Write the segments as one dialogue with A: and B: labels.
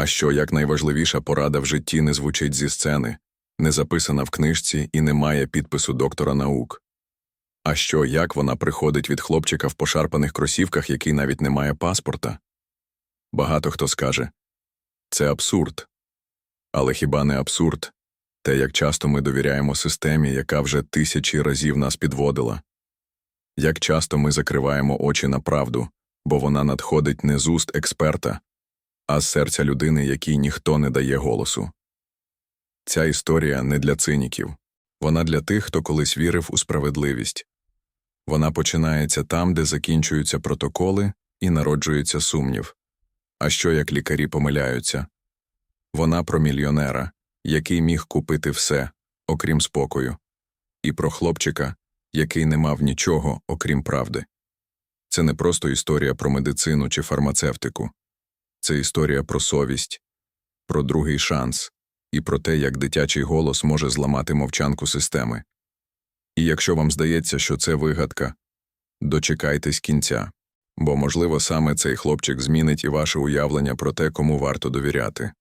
A: А що як найважливіша порада в житті не звучить зі сцени, не записана в книжці і не має підпису доктора наук? А що як вона приходить від хлопчика в пошарпаних кросівках, який навіть не має паспорта? Багато хто скаже це абсурд. Але хіба не абсурд те, як часто ми довіряємо системі, яка вже тисячі разів нас підводила? Як часто ми закриваємо очі на правду, бо вона надходить не з уст експерта, а серця людини, якій ніхто не дає голосу. Ця історія не для циніків, вона для тих, хто колись вірив у справедливість. Вона починається там, де закінчуються протоколи і народжується сумнів. А що як лікарі помиляються? Вона про мільйонера, який міг купити все, окрім спокою, і про хлопчика, який не мав нічого, окрім правди. Це не просто історія про медицину чи фармацевтику, це історія про совість, про другий шанс і про те, як дитячий голос може зламати мовчанку системи. І якщо вам здається, що це вигадка, дочекайтесь кінця, бо, можливо, саме цей хлопчик змінить і ваше уявлення про те, кому варто довіряти.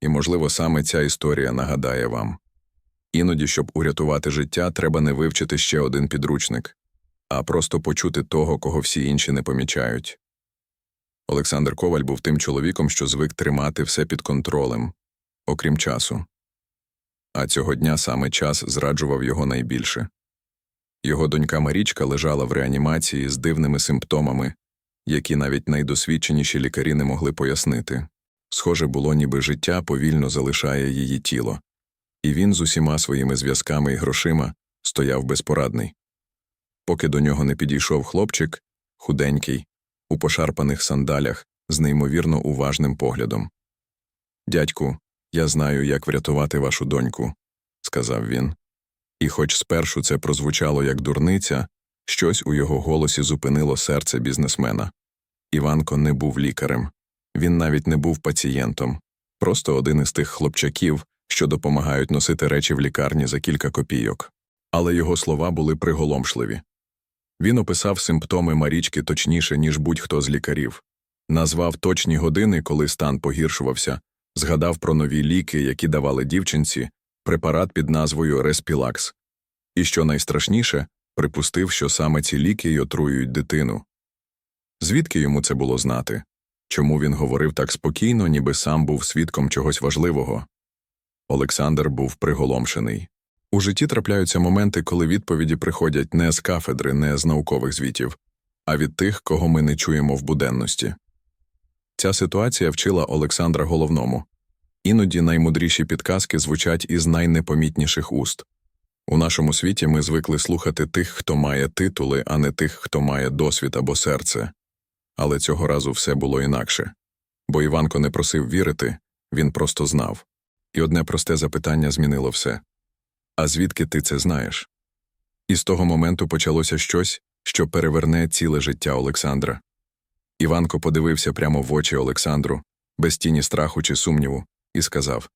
A: І, можливо, саме ця історія нагадає вам. Іноді, щоб урятувати життя, треба не вивчити ще один підручник, а просто почути того, кого всі інші не помічають. Олександр Коваль був тим чоловіком, що звик тримати все під контролем, окрім часу. А цього дня саме час зраджував його найбільше. Його донька Марічка лежала в реанімації з дивними симптомами, які навіть найдосвідченіші лікарі не могли пояснити. Схоже було, ніби життя повільно залишає її тіло, і він з усіма своїми зв'язками і грошима стояв безпорадний. Поки до нього не підійшов хлопчик, худенький, у пошарпаних сандалях, з неймовірно уважним поглядом. Дядьку, я знаю, як врятувати вашу доньку, сказав він. І хоч спершу це прозвучало як дурниця, щось у його голосі зупинило серце бізнесмена. Іванко не був лікарем, він навіть не був пацієнтом, просто один із тих хлопчаків, що допомагають носити речі в лікарні за кілька копійок. Але його слова були приголомшливі. Він описав симптоми Марічки точніше, ніж будь-хто з лікарів, назвав точні години, коли стан погіршувався, згадав про нові ліки, які давали дівчинці, препарат під назвою Респілакс. І що найстрашніше, припустив, що саме ці ліки й отруюють дитину. Звідки йому це було знати? Чому він говорив так спокійно, ніби сам був свідком чогось важливого? Олександр був приголомшений. У житті трапляються моменти, коли відповіді приходять не з кафедри, не з наукових звітів, а від тих, кого ми не чуємо в буденності. Ця ситуація вчила Олександра головному іноді наймудріші підказки звучать із найнепомітніших уст. У нашому світі ми звикли слухати тих, хто має титули, а не тих, хто має досвід або серце. Але цього разу все було інакше. Бо Іванко не просив вірити, він просто знав. І одне просте запитання змінило все. А звідки ти це знаєш? І з того моменту почалося щось, що переверне ціле життя Олександра. Іванко подивився прямо в очі Олександру, без тіні страху чи сумніву, і сказав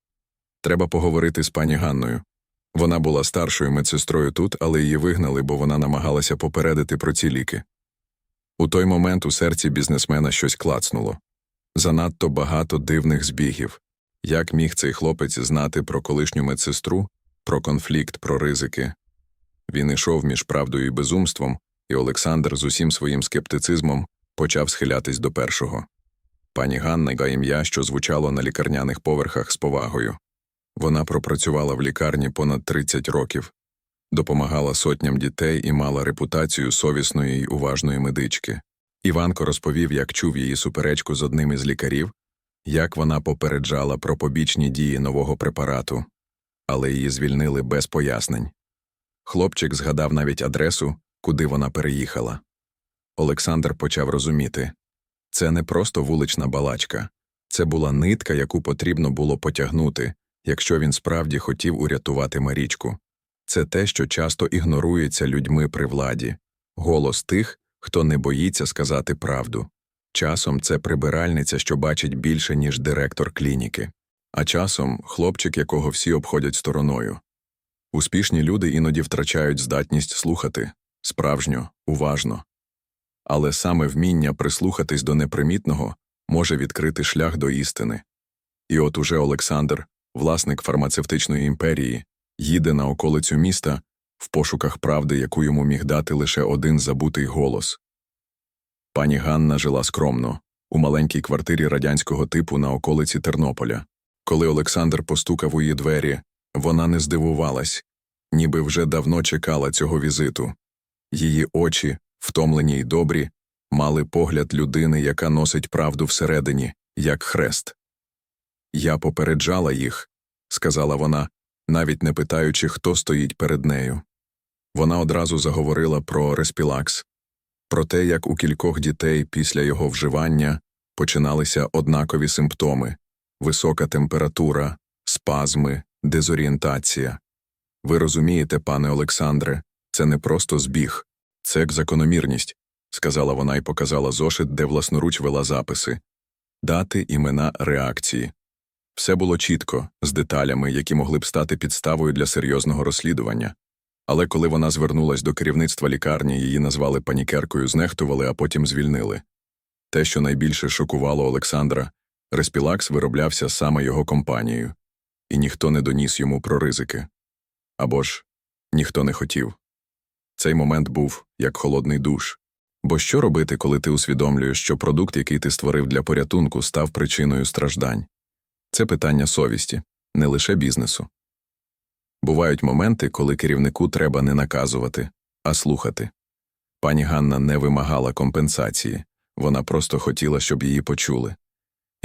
A: Треба поговорити з пані Ганною. Вона була старшою медсестрою тут, але її вигнали, бо вона намагалася попередити про ці ліки. У той момент у серці бізнесмена щось клацнуло занадто багато дивних збігів. Як міг цей хлопець знати про колишню медсестру, про конфлікт, про ризики? Він ішов між правдою і безумством, і Олександр з усім своїм скептицизмом почав схилятись до першого. Пані Ганна га ім'я, що звучало на лікарняних поверхах з повагою. Вона пропрацювала в лікарні понад 30 років, допомагала сотням дітей і мала репутацію совісної й уважної медички. Іванко розповів, як чув її суперечку з одним із лікарів, як вона попереджала про побічні дії нового препарату, але її звільнили без пояснень. Хлопчик згадав навіть адресу, куди вона переїхала. Олександр почав розуміти це не просто вулична балачка, це була нитка, яку потрібно було потягнути, якщо він справді хотів урятувати Марічку. Це те, що часто ігнорується людьми при владі, голос тих, хто не боїться сказати правду. Часом це прибиральниця, що бачить більше, ніж директор клініки, а часом хлопчик, якого всі обходять стороною. Успішні люди іноді втрачають здатність слухати справжньо, уважно. Але саме вміння прислухатись до непримітного може відкрити шлях до істини. І от уже Олександр, власник фармацевтичної імперії, їде на околицю міста в пошуках правди, яку йому міг дати лише один забутий голос. Пані Ганна жила скромно, у маленькій квартирі радянського типу на околиці Тернополя. Коли Олександр постукав у її двері, вона не здивувалась, ніби вже давно чекала цього візиту. Її очі, втомлені й добрі, мали погляд людини, яка носить правду всередині, як хрест. Я попереджала їх, сказала вона, навіть не питаючи, хто стоїть перед нею. Вона одразу заговорила про респілакс, про те, як у кількох дітей після його вживання починалися однакові симптоми висока температура, спазми, дезорієнтація. Ви розумієте, пане Олександре, це не просто збіг, це як закономірність, сказала вона і показала зошит, де власноруч вела записи, дати імена реакції. Все було чітко, з деталями, які могли б стати підставою для серйозного розслідування. Але коли вона звернулась до керівництва лікарні, її назвали панікеркою, знехтували, а потім звільнили. Те, що найбільше шокувало Олександра, респілакс вироблявся саме його компанією, і ніхто не доніс йому про ризики. Або ж ніхто не хотів. Цей момент був як холодний душ. Бо що робити, коли ти усвідомлюєш, що продукт, який ти створив для порятунку, став причиною страждань? Це питання совісті, не лише бізнесу. Бувають моменти, коли керівнику треба не наказувати, а слухати. Пані Ганна не вимагала компенсації, вона просто хотіла, щоб її почули.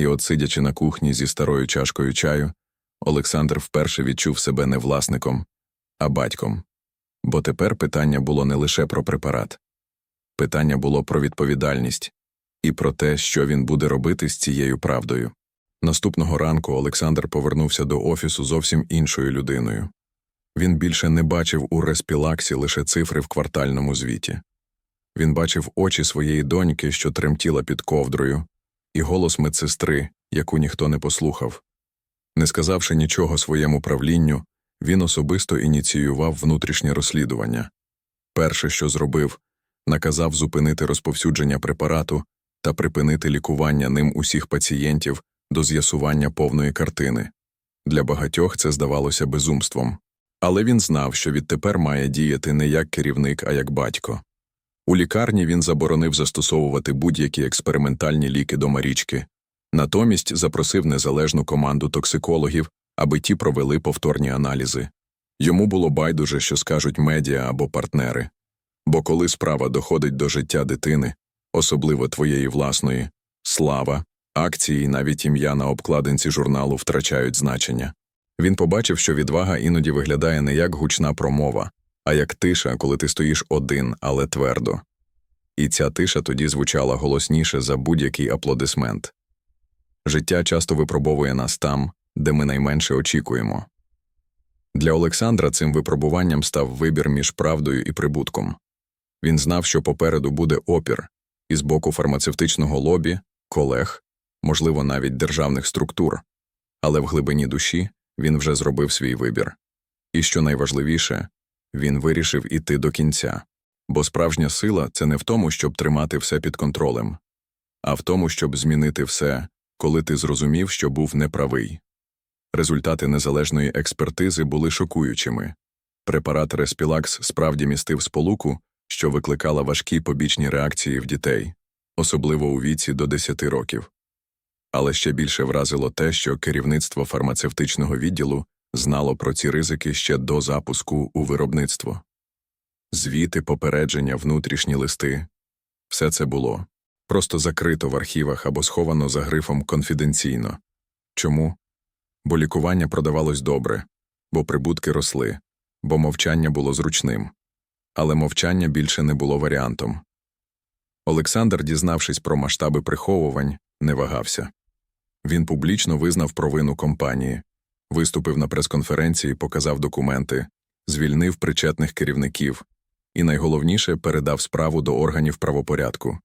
A: І от, сидячи на кухні зі старою чашкою чаю, Олександр вперше відчув себе не власником, а батьком. Бо тепер питання було не лише про препарат, питання було про відповідальність і про те, що він буде робити з цією правдою. Наступного ранку Олександр повернувся до офісу зовсім іншою людиною. Він більше не бачив у респілаксі лише цифри в квартальному звіті. Він бачив очі своєї доньки, що тремтіла під ковдрою, і голос медсестри, яку ніхто не послухав. Не сказавши нічого своєму правлінню, він особисто ініціював внутрішнє розслідування. Перше, що зробив, наказав зупинити розповсюдження препарату та припинити лікування ним усіх пацієнтів до з'ясування повної картини. Для багатьох це здавалося безумством. Але він знав, що відтепер має діяти не як керівник, а як батько. У лікарні він заборонив застосовувати будь-які експериментальні ліки до Марічки, натомість запросив незалежну команду токсикологів, аби ті провели повторні аналізи. Йому було байдуже, що скажуть медіа або партнери. Бо коли справа доходить до життя дитини, особливо твоєї власної, слава, акції і навіть ім'я на обкладинці журналу втрачають значення. Він побачив, що відвага іноді виглядає не як гучна промова, а як тиша, коли ти стоїш один, але твердо. І ця тиша тоді звучала голосніше за будь-який аплодисмент. Життя часто випробовує нас там, де ми найменше очікуємо. Для Олександра цим випробуванням став вибір між правдою і прибутком. Він знав, що попереду буде опір із боку фармацевтичного лобі, колег, можливо, навіть державних структур, але в глибині душі він вже зробив свій вибір. І що найважливіше, він вирішив іти до кінця. Бо справжня сила це не в тому, щоб тримати все під контролем, а в тому, щоб змінити все, коли ти зрозумів, що був неправий. Результати незалежної експертизи були шокуючими. Препарат Респілакс справді містив сполуку, що викликала важкі побічні реакції в дітей, особливо у віці до 10 років. Але ще більше вразило те, що керівництво фармацевтичного відділу знало про ці ризики ще до запуску у виробництво. Звіти, попередження, внутрішні листи все це було просто закрито в архівах або сховано за грифом конфіденційно. Чому? Бо лікування продавалось добре, бо прибутки росли, бо мовчання було зручним. Але мовчання більше не було варіантом. Олександр, дізнавшись про масштаби приховувань, не вагався. Він публічно визнав провину компанії, виступив на прес-конференції, показав документи, звільнив причетних керівників і, найголовніше, передав справу до органів правопорядку.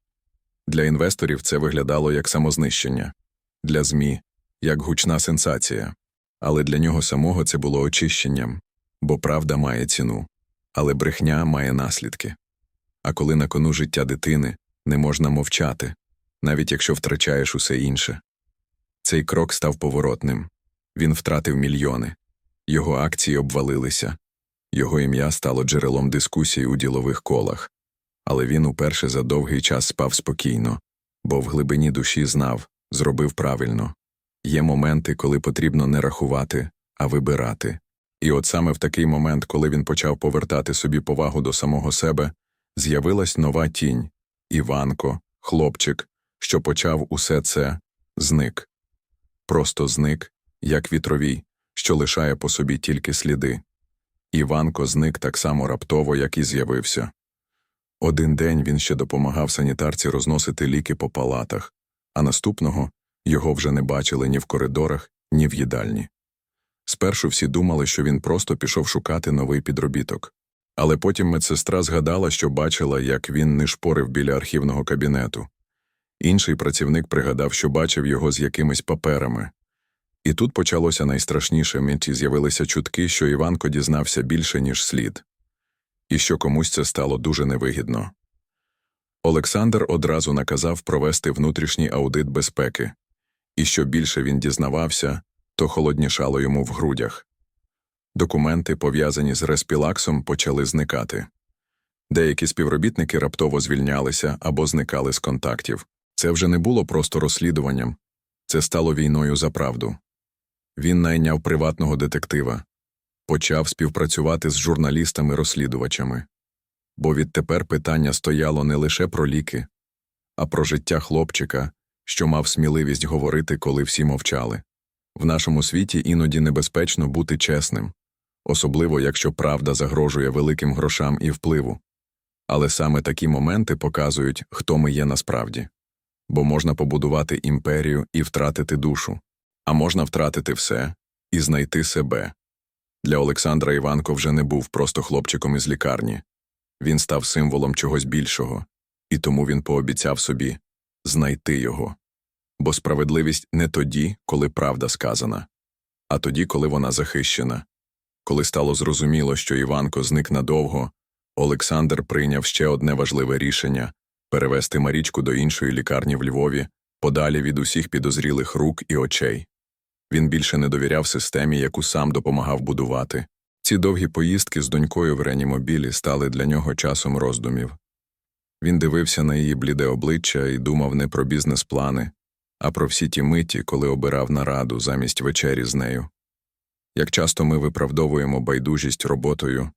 A: Для інвесторів це виглядало як самознищення, для ЗМІ як гучна сенсація, але для нього самого це було очищенням, бо правда має ціну, але брехня має наслідки. А коли на кону життя дитини не можна мовчати, навіть якщо втрачаєш усе інше. Цей крок став поворотним. Він втратив мільйони. Його акції обвалилися. Його ім'я стало джерелом дискусій у ділових колах. Але він уперше за довгий час спав спокійно, бо в глибині душі знав, зробив правильно. Є моменти, коли потрібно не рахувати, а вибирати. І от саме в такий момент, коли він почав повертати собі повагу до самого себе, з'явилась нова тінь Іванко, хлопчик, що почав усе це, зник. Просто зник, як вітровій, що лишає по собі тільки сліди. Іванко зник так само раптово, як і з'явився. Один день він ще допомагав санітарці розносити ліки по палатах, а наступного його вже не бачили ні в коридорах, ні в їдальні. Спершу всі думали, що він просто пішов шукати новий підробіток. Але потім медсестра згадала, що бачила, як він нишпорив біля архівного кабінету. Інший працівник пригадав, що бачив його з якимись паперами. І тут почалося найстрашніше, миті з'явилися чутки, що Іванко дізнався більше, ніж слід, і що комусь це стало дуже невигідно. Олександр одразу наказав провести внутрішній аудит безпеки, і що більше він дізнавався, то холоднішало йому в грудях. Документи, пов'язані з респілаксом, почали зникати. Деякі співробітники раптово звільнялися або зникали з контактів. Це вже не було просто розслідуванням, це стало війною за правду. Він найняв приватного детектива, почав співпрацювати з журналістами-розслідувачами. Бо відтепер питання стояло не лише про ліки, а про життя хлопчика, що мав сміливість говорити, коли всі мовчали. В нашому світі іноді небезпечно бути чесним, особливо якщо правда загрожує великим грошам і впливу. Але саме такі моменти показують, хто ми є насправді. Бо можна побудувати імперію і втратити душу, а можна втратити все і знайти себе. Для Олександра Іванко вже не був просто хлопчиком із лікарні. Він став символом чогось більшого, і тому він пообіцяв собі знайти його. Бо справедливість не тоді, коли правда сказана, а тоді, коли вона захищена. Коли стало зрозуміло, що Іванко зник надовго, Олександр прийняв ще одне важливе рішення перевести Марічку до іншої лікарні в Львові, подалі від усіх підозрілих рук і очей. Він більше не довіряв системі, яку сам допомагав будувати. Ці довгі поїздки з донькою в реанімобілі стали для нього часом роздумів. Він дивився на її бліде обличчя і думав не про бізнес-плани, а про всі ті миті, коли обирав нараду замість вечері з нею. Як часто ми виправдовуємо байдужість роботою,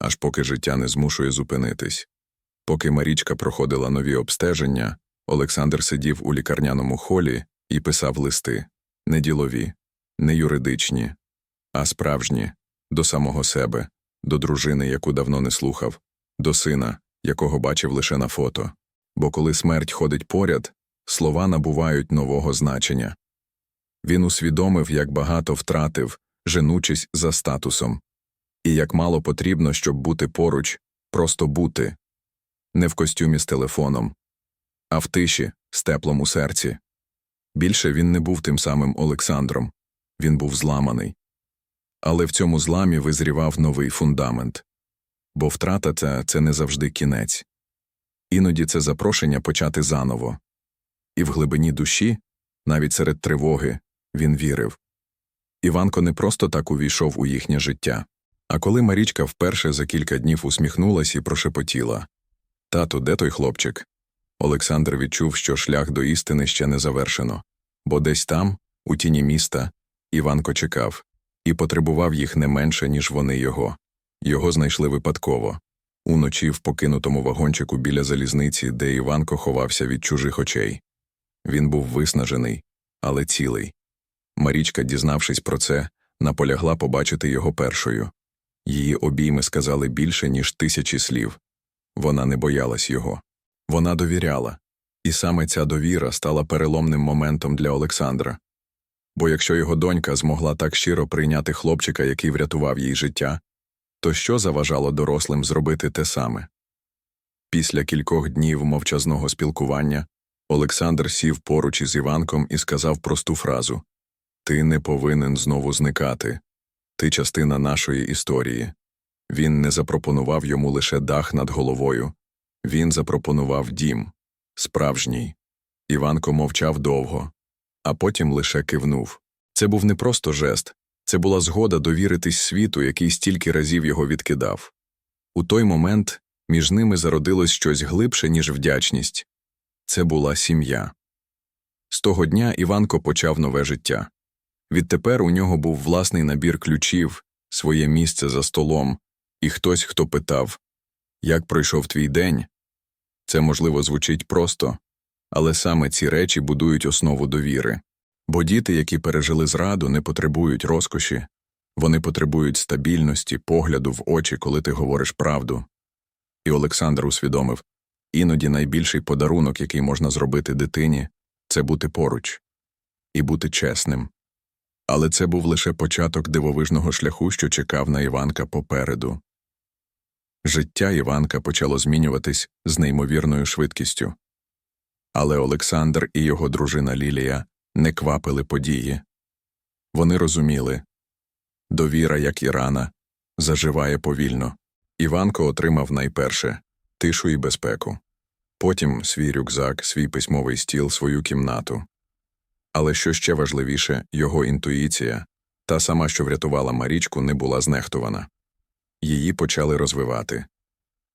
A: аж поки життя не змушує зупинитись. Поки Марічка проходила нові обстеження, Олександр сидів у лікарняному холі і писав листи не ділові, не юридичні, а справжні, до самого себе, до дружини, яку давно не слухав, до сина, якого бачив лише на фото. Бо коли смерть ходить поряд, слова набувають нового значення. Він усвідомив, як багато втратив, женучись за статусом, і як мало потрібно, щоб бути поруч, просто бути, не в костюмі з телефоном, а в тиші, з теплом у серці. Більше він не був тим самим Олександром, він був зламаний. Але в цьому зламі визрівав новий фундамент. Бо втрата це, це не завжди кінець. Іноді це запрошення почати заново. І в глибині душі, навіть серед тривоги, він вірив. Іванко не просто так увійшов у їхнє життя. А коли Марічка вперше за кілька днів усміхнулась і прошепотіла Тату, де той хлопчик? Олександр відчув, що шлях до істини ще не завершено, бо десь там, у тіні міста, Іванко чекав і потребував їх не менше, ніж вони його. Його знайшли випадково уночі в покинутому вагончику біля залізниці, де Іванко ховався від чужих очей. Він був виснажений, але цілий. Марічка, дізнавшись про це, наполягла побачити його першою. Її обійми сказали більше, ніж тисячі слів. Вона не боялась його. Вона довіряла, і саме ця довіра стала переломним моментом для Олександра. Бо якщо його донька змогла так щиро прийняти хлопчика, який врятував їй життя, то що заважало дорослим зробити те саме? Після кількох днів мовчазного спілкування Олександр сів поруч із Іванком і сказав просту фразу Ти не повинен знову зникати. Ти частина нашої історії. Він не запропонував йому лише дах над головою, він запропонував дім, справжній. Іванко мовчав довго, а потім лише кивнув. Це був не просто жест, це була згода довіритись світу, який стільки разів його відкидав. У той момент між ними зародилось щось глибше, ніж вдячність це була сім'я. З того дня Іванко почав нове життя. Відтепер у нього був власний набір ключів, своє місце за столом, і хтось, хто питав Як пройшов твій день? Це, можливо, звучить просто, але саме ці речі будують основу довіри. Бо діти, які пережили зраду, не потребують розкоші, вони потребують стабільності, погляду в очі, коли ти говориш правду. І Олександр усвідомив іноді найбільший подарунок, який можна зробити дитині, це бути поруч і бути чесним. Але це був лише початок дивовижного шляху, що чекав на Іванка попереду. Життя Іванка почало змінюватись з неймовірною швидкістю. Але Олександр і його дружина Лілія не квапили події. Вони розуміли довіра, як і рана, заживає повільно. Іванко отримав найперше тишу і безпеку, потім свій рюкзак, свій письмовий стіл, свою кімнату. Але що ще важливіше, його інтуїція, та сама, що врятувала Марічку, не була знехтувана. Її почали розвивати.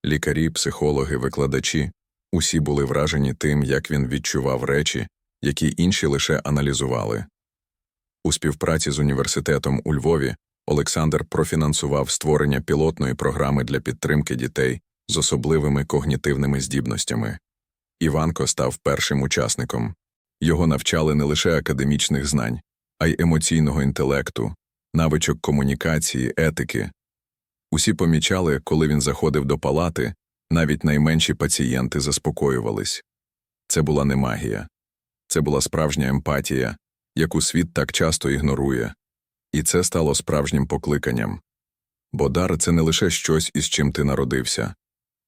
A: Лікарі, психологи, викладачі усі були вражені тим, як він відчував речі, які інші лише аналізували. У співпраці з університетом у Львові Олександр профінансував створення пілотної програми для підтримки дітей з особливими когнітивними здібностями. Іванко став першим учасником. Його навчали не лише академічних знань, а й емоційного інтелекту, навичок комунікації, етики. Усі помічали, коли він заходив до палати, навіть найменші пацієнти заспокоювались. Це була не магія, це була справжня емпатія, яку світ так часто ігнорує, і це стало справжнім покликанням. Бо дар це не лише щось, із чим ти народився,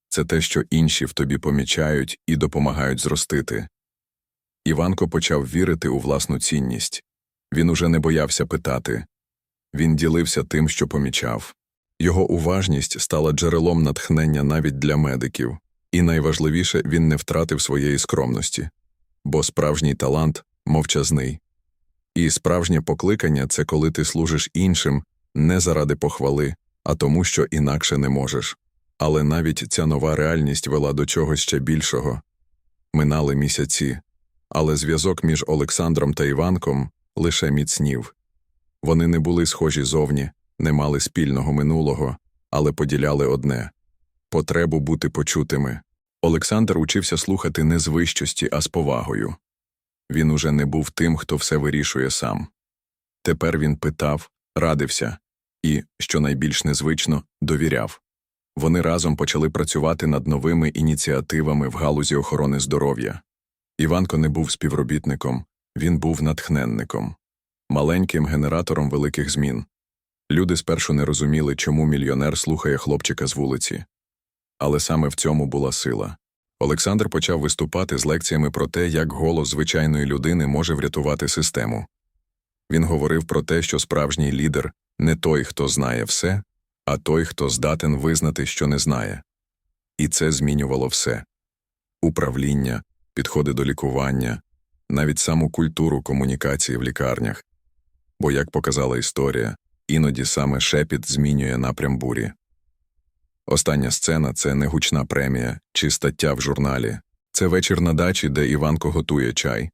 A: це те, що інші в тобі помічають і допомагають зростити. Іванко почав вірити у власну цінність. Він уже не боявся питати. Він ділився тим, що помічав. Його уважність стала джерелом натхнення навіть для медиків, і найважливіше, він не втратив своєї скромності, бо справжній талант мовчазний. І справжнє покликання це коли ти служиш іншим не заради похвали, а тому, що інакше не можеш. Але навіть ця нова реальність вела до чогось ще більшого. Минали місяці, але зв'язок між Олександром та Іванком лише міцнів. Вони не були схожі зовні, не мали спільного минулого, але поділяли одне потребу бути почутими. Олександр учився слухати не з вищості, а з повагою. Він уже не був тим, хто все вирішує сам. Тепер він питав, радився і, що найбільш незвично, довіряв. Вони разом почали працювати над новими ініціативами в галузі охорони здоров'я. Іванко не був співробітником, він був натхненником, маленьким генератором великих змін. Люди спершу не розуміли, чому мільйонер слухає хлопчика з вулиці. Але саме в цьому була сила. Олександр почав виступати з лекціями про те, як голос звичайної людини може врятувати систему. Він говорив про те, що справжній лідер не той, хто знає все, а той, хто здатен визнати, що не знає. І це змінювало все управління, підходи до лікування, навіть саму культуру комунікації в лікарнях. Бо, як показала історія, іноді саме шепіт змінює напрям бурі. Остання сцена це не гучна премія чи стаття в журналі, це вечір на дачі, де Іванко готує чай,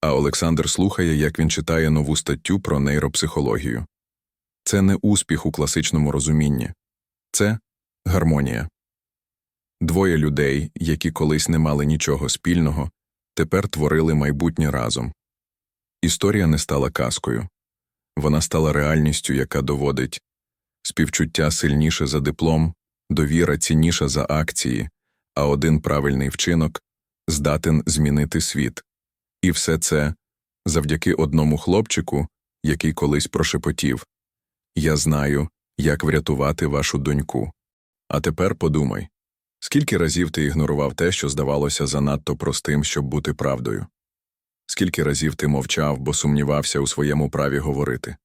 A: а Олександр слухає, як він читає нову статтю про нейропсихологію. Це не успіх у класичному розумінні, це гармонія. Двоє людей, які колись не мали нічого спільного, тепер творили майбутнє разом. Історія не стала казкою вона стала реальністю, яка доводить співчуття сильніше за диплом, довіра цінніша за акції, а один правильний вчинок здатен змінити світ. І все це завдяки одному хлопчику, який колись прошепотів Я знаю, як врятувати вашу доньку. А тепер подумай скільки разів ти ігнорував те, що здавалося занадто простим, щоб бути правдою? Скільки разів ти мовчав, бо сумнівався у своєму праві говорити?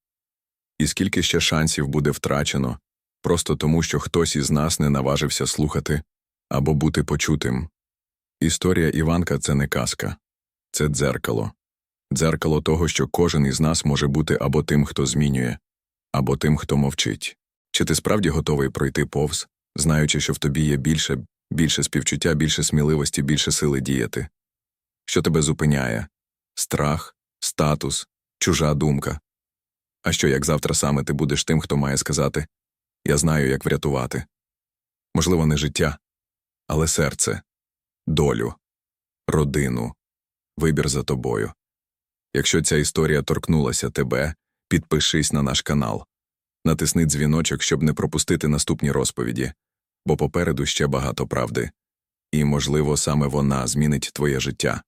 A: І скільки ще шансів буде втрачено, просто тому, що хтось із нас не наважився слухати або бути почутим? Історія Іванка це не казка, це дзеркало. дзеркало того, що кожен із нас може бути або тим, хто змінює, або тим, хто мовчить. Чи ти справді готовий пройти повз, знаючи, що в тобі є більше, більше співчуття, більше сміливості, більше сили діяти? Що тебе зупиняє? Страх, статус, чужа думка. А що, як завтра саме ти будеш тим, хто має сказати Я знаю, як врятувати? Можливо, не життя, але серце, долю, родину, вибір за тобою. Якщо ця історія торкнулася тебе, підпишись на наш канал, натисни дзвіночок, щоб не пропустити наступні розповіді, бо попереду ще багато правди, і, можливо, саме вона змінить твоє життя.